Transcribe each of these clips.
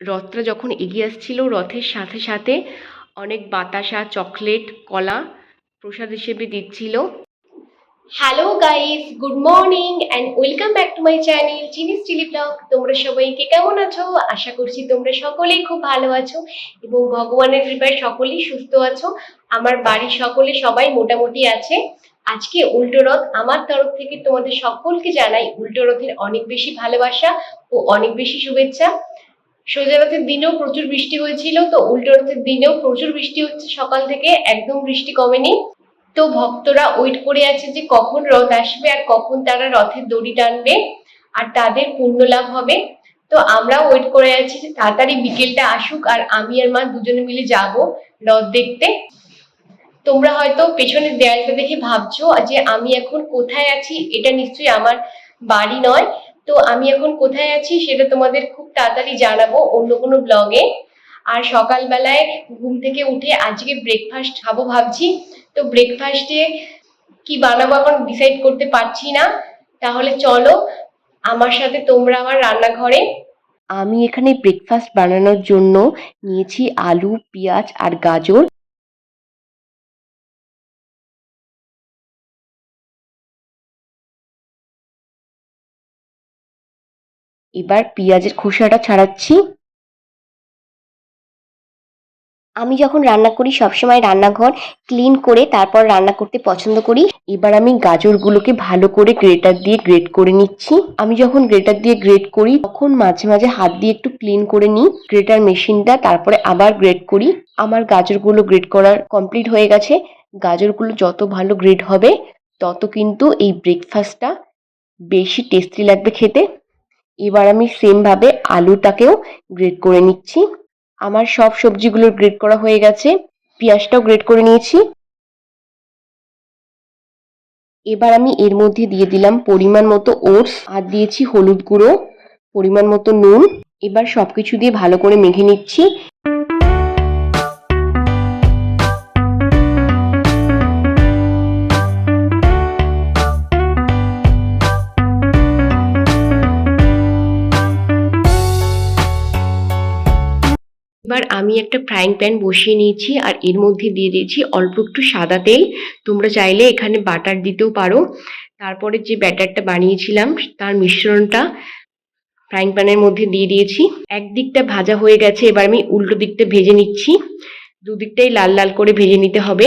রথটা যখন এগিয়ে আসছিল, রথের সাথে সাথে অনেক বাতাসা, চকলেট, কলা প্রসাদ হিসেবে দিচ্ছিল। Hello guys good morning and welcome back to my channel Chinese chilli blog তোমরা সবাইকে কেমন আছো? আশা করছি তোমরা সকলেই খুব ভালো আছো এবং ভগবানের কৃপায় সকলেই সুস্থ আছো। আমার বাড়ির সকলে সবাই মোটামুটি আছে। আজকে উল্টো রথ আমার তরফ থেকে তোমাদের সকলকে জানাই উল্টো রথের অনেক বেশি ভালোবাসা ও অনেক বেশি শুভেচ্ছা। সোজা রথের দিনেও প্রচুর বৃষ্টি হয়েছিল, তো উল্টো রথের দিনেও প্রচুর বৃষ্টি হচ্ছে। সকাল থেকে একদম বৃষ্টি কমেনি। তো ভক্তরা ওয়েট করে আছে যে কখন রথ আসবে আর কখন তারা রথের দড়ি টানবে আর তাদের পূর্ণ লাভ হবে। তো আমরাও ওয়েট করে আছি যে তাড়াতাড়ি বিকেলটা আসুক আর আমি আর মা দুজনে মিলে যাব রথ দেখতে। তোমরা হয়তো পেছনের দেয়ালটা দেখে ভাবছ যে আমি এখন কোথায় আছি? এটা নিশ্চয়ই আমার বাড়ি নয়। তো আমি এখন কোথায় আছি সেটা তোমাদের খুব তাড়াতাড়ি জানাব অন্য কোনো ব্লগে। আর সকালবেলায় ঘুম থেকে উঠে আজকে ব্রেকফাস্ট খাব ভাবছি। তো ব্রেকফাস্টে কি বানাবো এখন ডিসাইড করতে পারছি না। তাহলে চলো আমার সাথে তোমরা আমার রান্নাঘরে। আমি এখানে ব্রেকফাস্ট বানানোর জন্য নিয়েছি আলু, পেঁয়াজ আর গাজর। এবার পেঁয়াজের খোসাটা ছাড়াচ্ছি। আমি যখন রান্না করি, সবসময় রান্নাঘর ক্লিন করে তারপর রান্না করতে পছন্দ করি। এবার আমি গাজরগুলোকে ভালো করে গ্রেটার দিয়ে গ্রেট করে নিচ্ছি। আমি যখন গ্রেটার দিয়ে গ্রেট করি, তখন মাঝে মাঝে হাত দিয়ে একটু ক্লিন করে নিই। গ্রেটার মেশিনটা তারপরে আবার গ্রেট করি। আমার গাজরগুলো গ্রেট করার কমপ্লিট হয়ে গেছে। গাজরগুলো যত ভালো গ্রেট হবে, তত কিন্তু এই ব্রেকফাস্টটা বেশি টেস্টি লাগবে খেতে। এবার আমি সেমভাবে আলুটাকেও গ্রেড করে নিচ্ছি। আমার সব সবজিগুলো গ্রেড করা হয়ে গেছে। পেঁয়াজটাও গ্রেড করে নিয়েছি। এবার আমি এর মধ্যে দিয়ে দিলাম পরিমাণ মতো ওটস আর দিয়েছি হলুদ গুঁড়ো, পরিমাণ মতো নুন। এবার সবকিছু দিয়ে ভালো করে মেখে নিচ্ছি। এবার আমি একটা ফ্রাইং প্যান বসিয়ে নিয়েছি আর এর মধ্যে দিয়ে দিয়েছি অল্প একটু সাদা তেল। তোমরা চাইলে এখানে বাটার দিতেও পারো। তারপরে যে ব্যাটারটা বানিয়েছিলাম, তার মিশ্রণটা ফ্রাইং প্যানের মধ্যে দিয়ে দিয়েছি। একদিকটা ভাজা হয়ে গেছে, এবার আমি উল্টো দিকটা ভেজে নিচ্ছি। দুদিকটাই লাল লাল করে ভেজে নিতে হবে।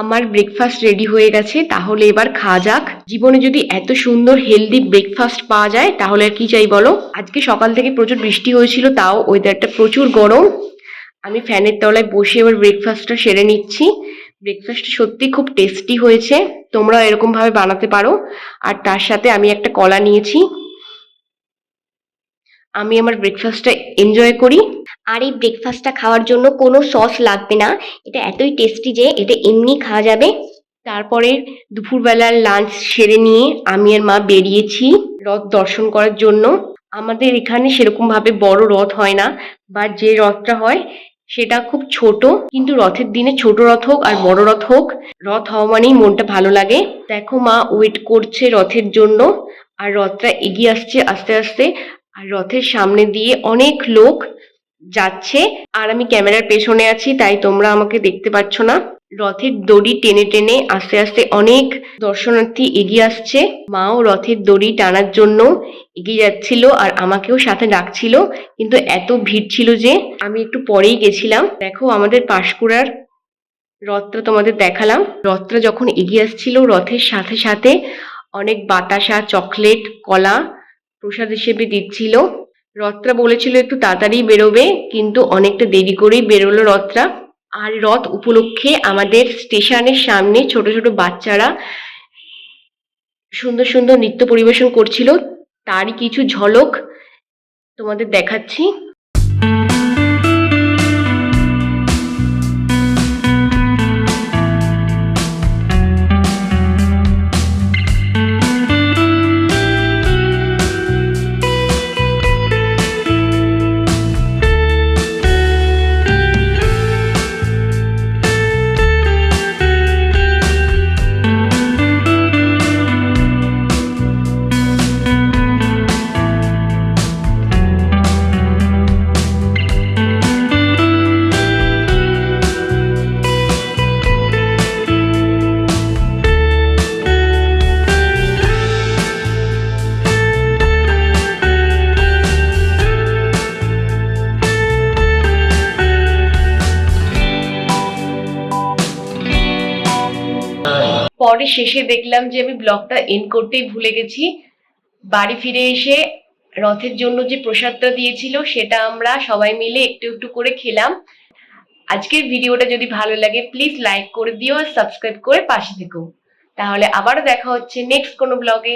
আমার ব্রেকফাস্ট রেডি হয়ে গেছে, তাহলে এবার খাওয়া যাক। জীবনে যদি এত সুন্দর হেলদি ব্রেকফাস্ট পাওয়া যায়, তাহলে আর কি চাই বলো? আজকে সকাল থেকে প্রচুর বৃষ্টি হয়েছিল, তাও ওয়েদারটা প্রচুর গরম। আমি ফ্যানের তলায় বসে এবার ব্রেকফাস্টটা সেরে নিচ্ছি। ব্রেকফাস্টটা সত্যি খুব টেস্টি হয়েছে তোমরা এরকম ভাবে বানাতে পারো। আর তার সাথে আমি একটা কলা নিয়েছি। আমি আমার ব্রেকফাস্টটা এনজয় করি। আর এই ব্রেকফাস্টটা খাওয়ার জন্য কোনো সস লাগবে না। এটা এতই টেস্টি যে এটা এমনি খাওয়া যাবে। তারপরে দুপুরবেলার লাঞ্চ সেরে নিয়ে আমি আর মা বেরিয়েছি রথ দর্শন করার জন্য। আমাদের এখানে সেরকম ভাবে বড় রথ হয় না বা যে রথটা হয় সেটা খুব ছোট। কিন্তু রথের দিনে ছোট রথ হোক আর বড় রথ হোক, রথ হওয়া মানেই মনটা ভালো লাগে। দেখো মা ওয়েট করছে রথের জন্য, আর রথটা এগিয়ে আসছে আস্তে আস্তে। আর রথের সামনে দিয়ে অনেক লোক যাচ্ছে। আর আমি ক্যামেরার পেছনে আছি, তাই তোমরা আমাকে দেখতে পাচ্ছ না। রথের দড়ি টেনে টেনে আস্তে আস্তে অনেক দর্শনার্থী এগিয়ে আসছে। মাও রথের দড়ি টানার জন্য এগিয়ে যাচ্ছিল আর আমাকেও সাথে ডাকছিল। কিন্তু এত ভিড় ছিল যে আমি একটু পরেই গেছিলাম। দেখো আমাদের পাশকুড়ার রথটা তোমাদের দেখালাম। রথটা যখন এগিয়ে আসছিল, রথের সাথে সাথে অনেক বাতাসা, চকলেট, কলা প্রসাদ হিসেবে দিচ্ছিল। রথটা বলেছিল একটু তাড়াতাড়ি বেরোবে, কিন্তু অনেকটা দেরি করেই বেরোলো রথটা আর রথ উপলক্ষে আমাদের স্টেশনের সামনে ছোট ছোট বাচ্চারা সুন্দর সুন্দর নৃত্য পরিবেশন করছিল। তারই কিছু ঝলক তোমাদের দেখাচ্ছি। তারপরে শেষে দেখলাম যে আমি ব্লগটা এন করতেই ভুলে গেছি। বাড়ি ফিরে এসে রথের জন্য যে প্রসাদটা দিয়েছিল সেটা আমরা সবাই মিলে একটু একটু করে খেলাম। আজকের ভিডিওটা যদি ভালো লাগে প্লিজ লাইক করে দিও আর সাবস্ক্রাইব করে পাশে থেকো। তাহলে আবারও দেখা হচ্ছে নেক্সট কোনো ব্লগে